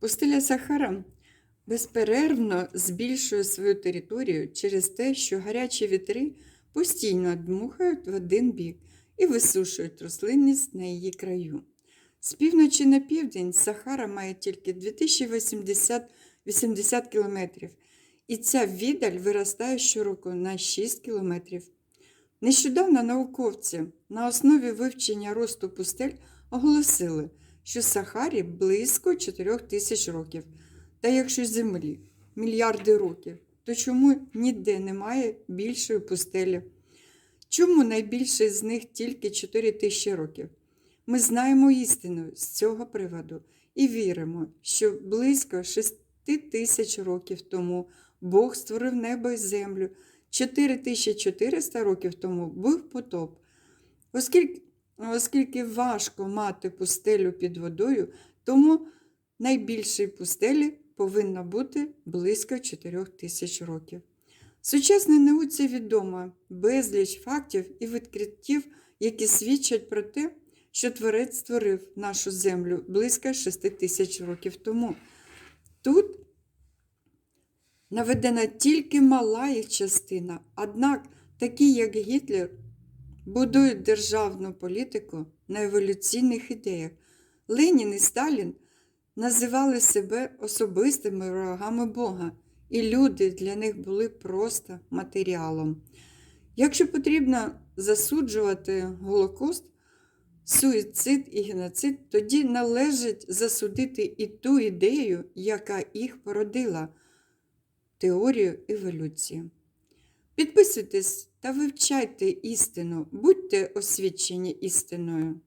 Пустеля Сахара безперервно збільшує свою територію через те, що гарячі вітри постійно дмухають в один бік і висушують рослинність на її краю. З півночі на південь Сахара має тільки 2080 80 кілометрів, і ця віддаль виростає щороку на 6 кілометрів. Нещодавно науковці на основі вивчення росту пустель оголосили, що Сахарі близько 4 тисяч років. Та якщо Землі мільярди років, то чому ніде немає більшої пустелі? Чому найбільше з них тільки 4 тисячі років? Ми знаємо істину з цього приводу і віримо, що близько 6 тисяч років тому Бог створив небо і землю. 4400 років тому був потоп. Оскільки, оскільки важко мати пустелю під водою, тому найбільшій пустелі повинно бути близько 4 тисяч років. Сучасній науці відомо безліч фактів і відкриттів, які свідчать про те, що Творець створив нашу землю близько 6 тисяч років тому. Тут наведена тільки мала їх частина, однак такі, як Гітлер, будують державну політику на еволюційних ідеях. Ленін і Сталін називали себе особистими ворогами Бога, і люди для них були просто матеріалом. Якщо потрібно засуджувати Голокост, суїцид і геноцид, тоді належить засудити і ту ідею, яка їх породила теорію еволюції. Підписуйтесь та вивчайте істину, будьте освічені істиною.